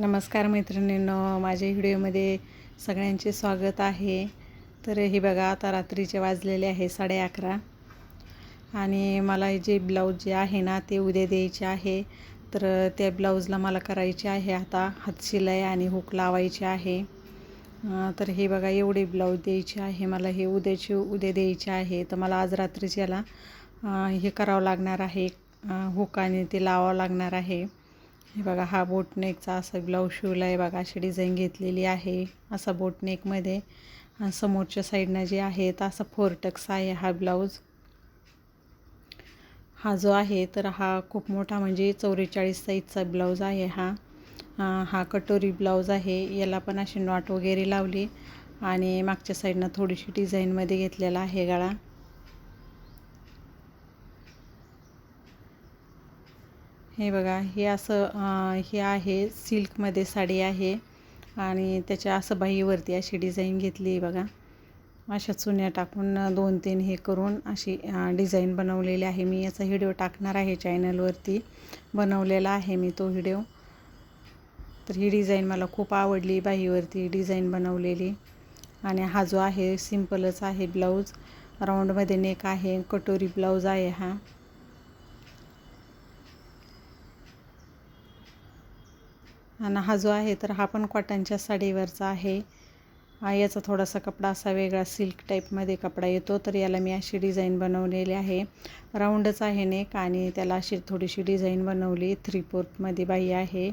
नमस्कार मैत्रिणींनो माझ्या व्हिडिओमध्ये सगळ्यांचे स्वागत आहे. तर हे बघा आता रात्रीचे वाजलेले आहे साडे अकरा आणि मला जे ब्लाऊज जे आहे ना ते उद्या द्यायचे आहे. तर त्या ब्लाऊजला मला करायचे आहे आता. हातशिलाई आणि हुक लावायचे आहे. तर हे बघा एवढे ब्लाऊज द्यायचे आहे. मला हे उद्याचे उद्या द्यायचे आहे. तर मला आज रात्रीच्याला हे करावं लागणार आहे. हुक आणि ते लावावं लागणार आहे. हे बघा हा बोटनेकचा असा ब्लाऊज शिवला आहे बघा अशी डिझाईन घेतलेली आहे. असा बोटनेकमध्ये समोरच्या साईडनं जे आहे तर असा फोर टक्स आहे हा ब्लाऊज हा जो आहे तर हा खूप मोठा म्हणजे चौवेचाळीस साईजचा ब्लाऊज आहे हा. हा कटोरी ब्लाऊज आहे. याला पण अशी नॉट वगैरे लावली. आणि मागच्या साईडनं थोडीशी डिझाईनमध्ये घेतलेला आहे गळा. हे बघा हे असं हे आहे सिल्कमध्ये साडी आहे आणि त्याच्या असं बाहीवरती अशी डिझाईन घेतली आहे बघा. अशा चुन्या टाकून दोन तीन हे करून अशी डिझाईन बनवलेली आहे. मी याचा व्हिडिओ टाकणार आहे चॅनलवरती. बनवलेला आहे मी तो व्हिडिओ. तर ही डिझाईन मला खूप आवडली बाहीवरती डिझाईन बनवलेली. आणि हा जो आहे सिम्पलच आहे ब्लाऊज. राऊंडमध्ये नेक आहे कटोरी ब्लाऊज आहे हा. आणि हा जो आहे तर हा पण कॉटनच्या साडीवरचा आहे. याचा थोडासा कपडा असा वेगळा सिल्क टाईपमध्ये कपडा येतो तर याला मी अशी डिझाईन बनवलेली आहे. राऊंडच आहे नेक आणि त्याला अशी थोडीशी डिझाईन बनवली. थ्री फोर्थमध्ये बाई आहे.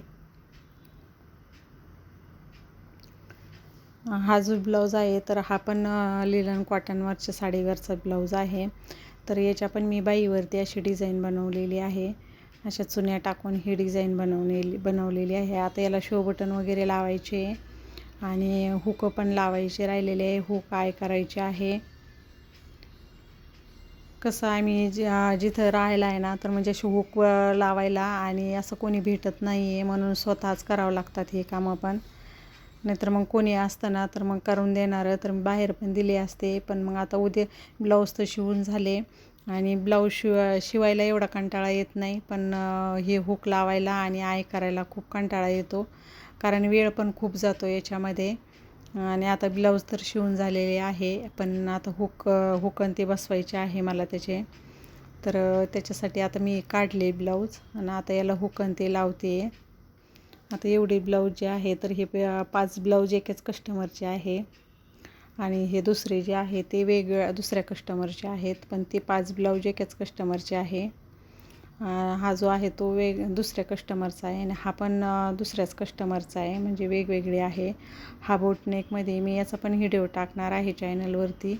हा जो ब्लाऊज आहे तर हा पण लिलन कॉटनवरच्या साडीवरचा ब्लाऊज आहे. तर याच्या पण मी बाईवरती अशी डिझाईन बनवलेली आहे. अशा चुन्या टाकून ही डिझाईन बनवलेली बनवलेली आहे. आता याला शो बटन वगैरे लावायचे. आणि हुकं पण लावायचे राहिलेले आहे. हुक आय करायचे आहे. कसं आम्ही जिथं राहायला आहे ना तर म्हणजे अशी हुक लावायला आणि असं कोणी भेटत नाही आहे म्हणून स्वतःच करावं लागतात हे कामं पण. नाहीतर मग कोणी असतं ना तर मग करून देणारं तर बाहेर पण दिले असते. पण मग आता उद्या ब्लाऊज तर शिवून झाले. आणि ब्लाऊज शिव शिवायला एवढा कंटाळा येत नाही पण हे हुक लावायला आणि आय करायला खूप कंटाळा येतो. कारण वेळ पण खूप जातो याच्यामध्ये. आणि आता ब्लाऊज तर शिवून झालेले आहे पण आता हुक हुकन ते बसवायचे आहे मला त्याचे. तर त्याच्यासाठी आता मी काढले ब्लाऊज आणि आता याला हुकन ते लावते. आता एवढे ब्लाऊज जे आहे तर हे पाच ब्लाऊज एकाच कस्टमरचे आहे. आणि हे दुसरे जे आहे ते वेगळ्या दुसऱ्या कस्टमरचे आहेत पण ते पाच ब्लाऊज एकच कस्टमरचे आहे. हा जो आहे तो वेग दुसऱ्या कस्टमरचा आहे आणि हा पण दुसऱ्याच कस्टमरचा आहे म्हणजे वेगवेगळे आहे. हा बोटनेकमध्ये मी याचा पण व्हिडिओ टाकणार आहे चॅनलवरती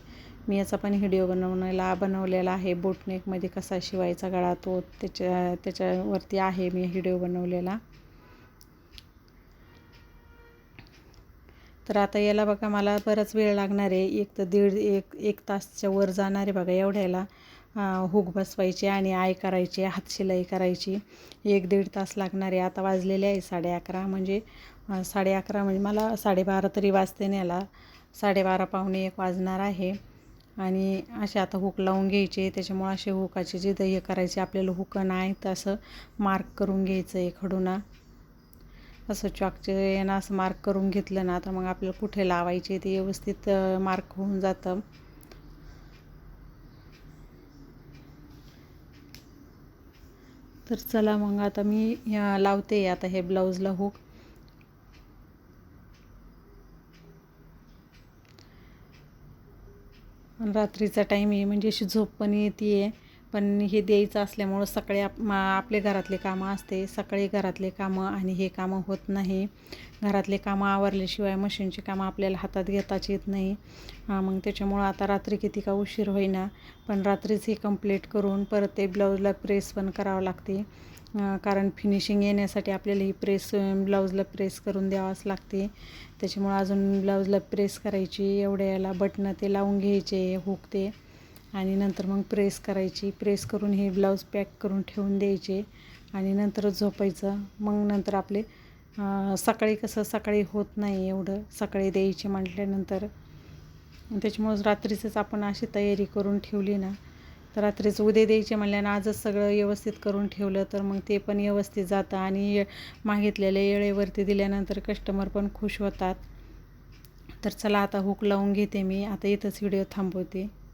मी याचा पण व्हिडिओ बनवण्याला बनवलेला आहे. बोटनेकमध्ये कसा शिवायचा गळा तो त्याच्या त्याच्यावरती आहे मी व्हिडिओ बनवलेला. तर आता याला बघा मला बराच वेळ लागणार आहे. एक तर दीड एक एक तासच्या वर जाणार आहे बघा एवढ्याला. हुक बसवायची आणि आय करायचे हातशिलाई करायची. एक दीड तास लागणार आहे. आता वाजलेले आहे साडे अकरा. म्हणजे साडे अकरा म्हणजे मला साडेबारा तरी वाजते न्याला साडेबारा पावणे एक वाजणार आहे. आणि असे आता हुक लावून घ्यायचे. त्याच्यामुळं असे हुकाचे जे दह्य करायचे आपल्याला हुकं नाही तसं मार्क करून घ्यायचं आहे खडूना. असं चॉकचे ना असं मार्क करून घेतलं ना तर मग आपल्याला कुठे लावायचे ते व्यवस्थित मार्क होऊन जातं. तर चला मग आता मी लावते आता हे ब्लाऊजला हुक रात्रीचा टाईम आहे म्हणजे अशी झोप पण येते पण हे द्यायचं असल्यामुळं सकाळी आप मा आपले घरातले कामं असते. सकाळी घरातले कामं आणि हे कामं होत नाही. घरातले कामं आवरल्याशिवाय मशीनची कामं आपल्याला हातात घेताच येत नाही. मग त्याच्यामुळं आता रात्री किती का उशीर होईना पण रात्रीच हे कंप्लीट करून परत ते ब्लाऊजला प्रेस पण करावं लागते. कारण फिनिशिंग येण्यासाठी आपल्याला ही प्रेस ब्लाऊजला प्रेस करून द्यावाच लागते. त्याच्यामुळं अजून ब्लाऊजला प्रेस करायची एवढ्या याला बटणं ते लावून घ्यायचे हुक ते. आणि नंतर मग प्रेस करायची. प्रेस करून हे ब्लाऊज पॅक करून ठेवून द्यायचे. आणि नंतर झोपायचं. मग नंतर आपले सकाळी कसं सकाळी होत नाही एवढं. सकाळी द्यायचे म्हटल्यानंतर. त्याच्यामुळं रात्रीचंच आपण अशी तयारी करून ठेवली ना. तर रात्रीच उद्या द्यायचे म्हणल्यानं आजच सगळं व्यवस्थित करून ठेवलं तर मग ते पण व्यवस्थित जातं. आणि ये- मागितलेल्या येळेवरती दिल्यानंतर कस्टमर पण खुश होतात. तर चला आता हुक लावून घेते मी. आता इथंच व्हिडिओ थांबवते.